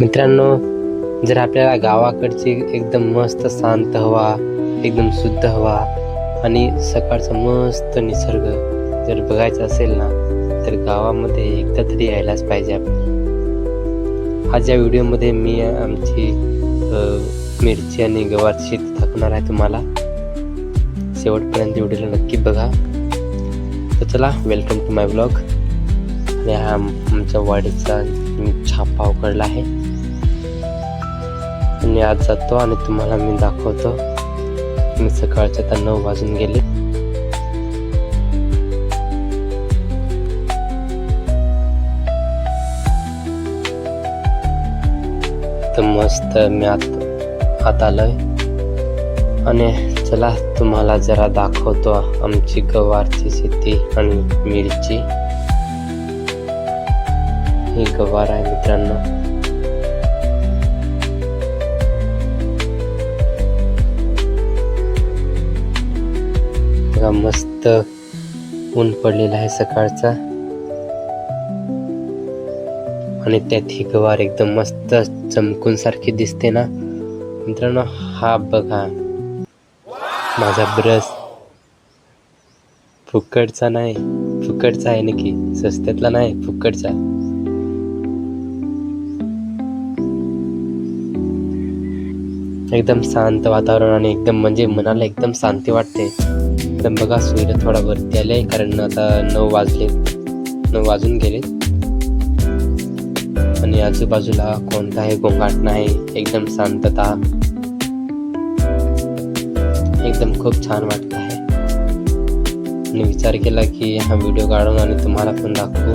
मित्रांनो जर आपल्याला गावाकडची एकदम मस्त शांत हवा एकदम शुद्ध हवा आणि सकाळचा मस्त निसर्ग जर बघायचा असेल ना तर गावामध्ये एकदा तरी यायलाच पाहिजे आपण. आज या व्हिडिओमध्ये मी आमची मिरची आणि गव्हाची शेती दाखवणार आहे तुम्हाला. शेवटपर्यंत व्हिडिओला नक्की बघा. तर चला वेलकम टू माय ब्लॉग आणि हा आमच्या वाडीचा मी छापा उकडला आहे. आणि आज जातो आणि तुम्हाला मी दाखवतो. मी सकाळचे आता नऊ वाजून गेले. तर मस्त मी आत आत आलोय. आणि चला तुम्हाला जरा दाखवतो आमची गवारची शेती आणि मिरची. ही गवार आहे मित्रांनो. बघा मस्त ऊन पडलेला आहे सकाळचा. आणि त्यात ही गवार एकदम मस्त चमकून सारखी दिसते ना. मित्रांनो हा बघा. माझा ब्रश फुकटचा नाही फुकटचा आहे नक्की. स्वस्त्यातला नाही फुकटचा. एकदम शांत वातावरण आणि एकदम म्हणजे मनाला एकदम शांती वाटते. एकदम बघा सूर्य थोडा वरती आले कारण आता नऊ वाजले नऊ वाजून गेले. आणि आजूबाजूला कोणताही गोंगाट नाही एकदम शांतता. एकदम खूप छान वाटत आहे. आणि विचार केला की हा व्हिडिओ काढून आणि तुम्हाला पण दाखवू.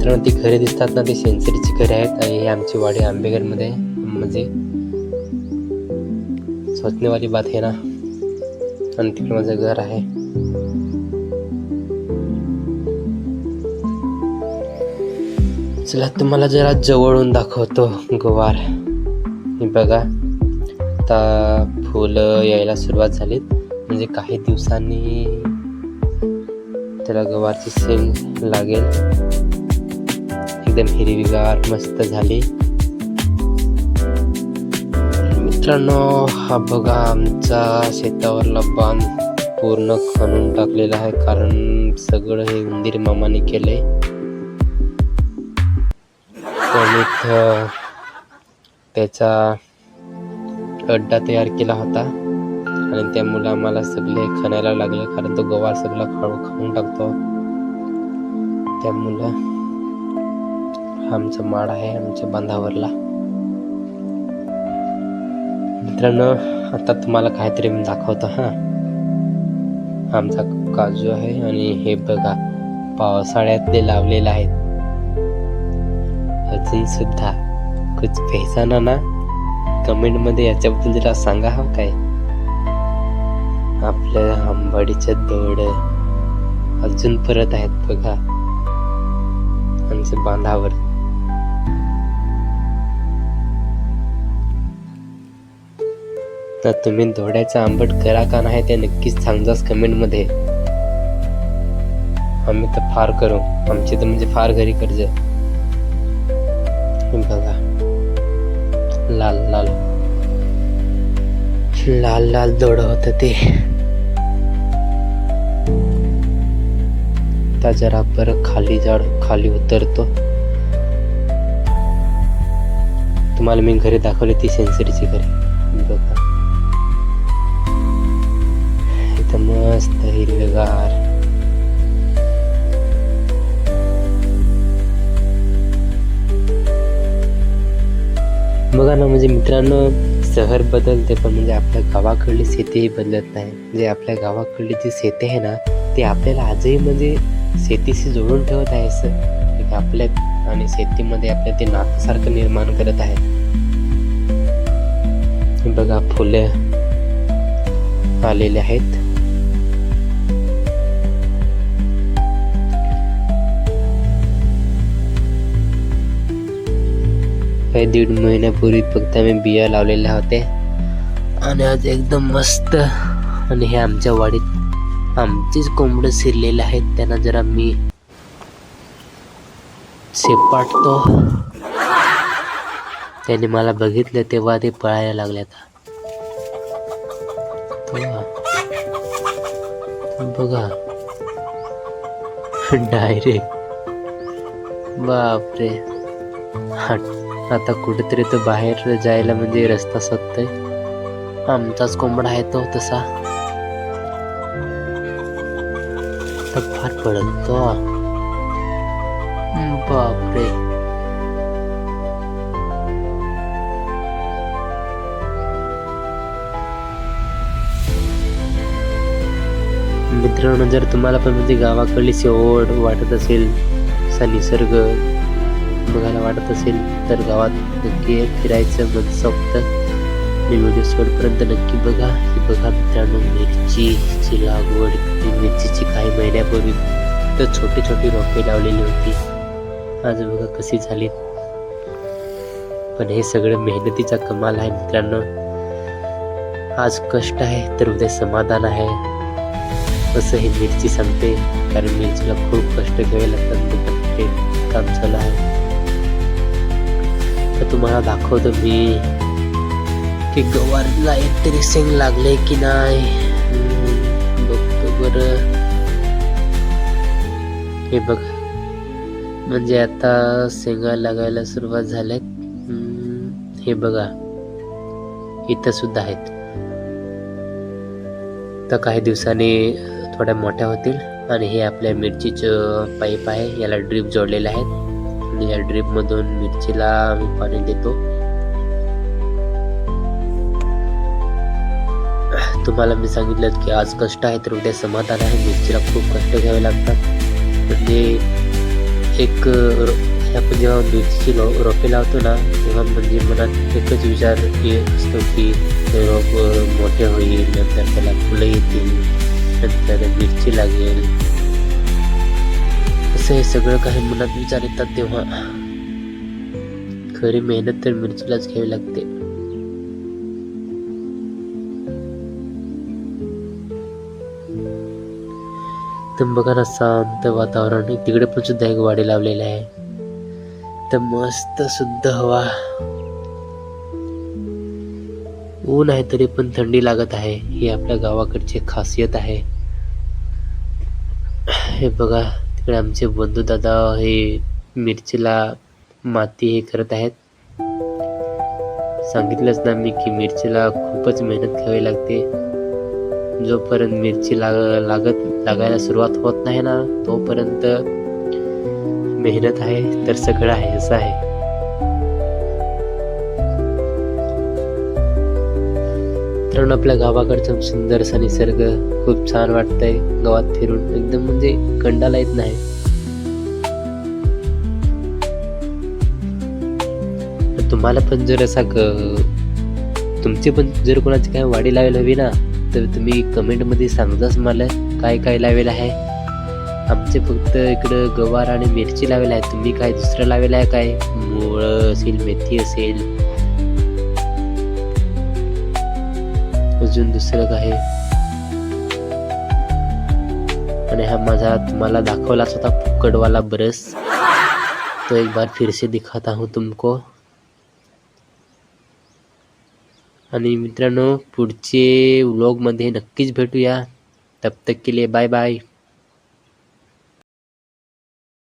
तर ती घरे दिसतात ना ती सेन्सरीची घरे आहेत आणि हे आमची वाडी आंबेघरमध्ये म्हणजे सोचनेवाली बात आहे ना. आणि तिकडे माझं घर आहे. चला तुम्हाला जरा जवळून दाखवतो गवार. हे बघा आता फुलं यायला सुरुवात झालीत. म्हणजे काही दिवसांनी त्याला गवारची सेल लागेल. एकदम हिरवीगार मस्त झाली. मित्रांनो हा बघा आमचा शेतावरला बांध पूर्ण खणून टाकलेला आहे कारण सगळं हे उंदीर मामाने केलंय. पण इथं त्याचा अड्डा तयार केला होता आणि त्यामुळे आम्हाला सगळे खणायला लागले कारण तो गवार सगळा खाऊ खाऊन टाकतो. त्यामुळं आमचा माड आहे आमच्या बांधावरला. मित्रांनो आता तुम्हाला काहीतरी मी दाखवतो हा. आमचा काजू आहे आणि हे बघा पावसाळ्यातले लावलेले आहेत. अजून सुद्धा कुछ पेहचाना ना? कमेंटमध्ये याच्याबद्दल जरा सांगा हा काय? आपल्या आंबाडीच्या दोड अजून परत आहेत बघा. आमच्या बांधावर. तर तुम्ही दोड्याचा आंबट करा का नाही ते नक्कीच सांगाच कमेंटमध्ये. आम्ही तर फार करू. आमची तर म्हणजे फार घरी कर्ज. बघा. लाल लाल. लाल लाल दोड होत ते. आता जरा बरं खाली जाड खाली उतरतो. तुम्हाला मी घरी दाखवली ती सेन्सरीची घरी. बघा ना म्हणजे मित्रांनो शहर बदलते पण म्हणजे आपल्या गावाकडली शेतीही बदलत नाही. म्हणजे आपल्या गावाकडली जी शेती आहे ना ती आपल्याला आजही म्हणजे शेतीशी जोडून ठेवत आहे सर आपल्या आणि शेतीमध्ये आपल्या ते नातासारखं निर्माण करत आहे. बघा फुले आलेले आहेत. काही दीड महिन्यापूर्वी फक्त आम्ही बिया लावलेल्या होत्या आणि आज एकदम मस्त. आणि हे आमच्या वाडीत आमचीच कोंबडं शिरलेले आहेत. त्यांना जरा मी शेपाटतो. त्याने मला बघितलं तेव्हा ते पळायला लागले आता. बघा. डायरेक्ट. बापरे. आता कुठेतरी तो बाहेर जायला म्हणजे रस्ता शोधतोय आमचाच कोंबडा आहे तो तसा. फार पडतो. बापरे. मित्रांनो जर तुम्हाला पण म्हणजे गावाकडली ओढ वाटत असेल असा निसर्ग बघायला वाटत असेल तर गावात नक्की फिरायचं मनसोक्त मी व्हिडिओ शेवटपर्यंत नक्की बघा. ही बघा मित्रांनो मिरचीची लागवड. मिरचीची काही महिन्यापूर्वी तर छोटी छोटी रोपे लावलेली होती. आज बघा कशी झाली. पण हे सगळं मेहनतीचा कमाल आहे मित्रांनो. आज कष्ट आहे तर उद्या समाधान आहे. असं हे मिरची सांगते कारण मिरचीला खूप कष्ट घ्यावे लागतात. काम चालू आहे. तर तुम्हाला दाखवतो मी? की गवारला एकतरी शेंग लागले की नाही? बघतो बरं. हे बघ. म्हणजे आता शेंगा लागायला सुरुवात झाल्यात. हे बघा. इथं सुद्धा आहेत. तर काही दिवसांनी थोड्या मोठ्या होतील. आणि हे आपल्या मिरचीचं पाईप आहे. याला ड्रीप जोडलेले आहेत आणि या ड्रीपमधून मिरचीला आम्ही पाणी देतो. तुम्हाला मी सांगितलं की आज कष्ट आहे तर उद्या समाधान आहे, मिरचीला खूप कष्ट घ्यावे लागतात. म्हणजे एक आपण जेव्हा मिरचीची रो, रोपे लावतो ना, तेव्हा म्हणजे मनात एकच विचार असतो की रोप मोठे होईल, नंतर त्याला फुलं येतील, नंतर मिरची लागेल. असं हे सगळं काही मनात विचार येतात तेव्हा खरी मेहनत तर मिरचीलाच घ्यावी लागते. तर बघा ना शांत वातावरण तिकडे पण सुद्धा एक वाडी लावलेली आहे. तर मस्त शुद्ध हवा. ऊन आहे तरी पण थंडी लागत आहे. ही आपल्या गावाकडची खासियत आहे. हे बघा. तिकडे आमचे बंधू दादा हे मिरचीला माती हे करत आहेत. सांगितलंच ना मी की मिरचीला खूपच मेहनत घ्यावी लागते. जोपर्यंत मिरची लाग लागत लागायला सुरुवात होत नाही ना तोपर्यंत मेहनत आहे तर सगळं आहे असं आहे. मित्रांनो आपल्या गावाकडचं सुंदरसा निसर्ग खूप छान वाटतंय. गावात फिरून एकदम म्हणजे कंडाला येत नाही. तुम्हाला पण जर असा क- तुमची पण जर कोणाची काय वाडी लावायला हवी ना तर तुम्ही कमेंटमध्ये सांगताच मला काय काय लावेल आहे. आमचे फक्त इकडं गवार आणि मिरची लावेल आहे. तुम्ही काय दुसरं लावेल आहे काय? मुळं असेल मेथी असेल अर्जुन दुसरं आहे. आणि हा माझा तुम्हाला दाखवलाच होता फुकटवाला ब्रश तो एक बार फिर से दिखाता हूँ तुमको. आणि मित्रांनो पुढचे व्लॉगमध्ये नक्कीच भेटूया. तब तक के लिए बाय बाय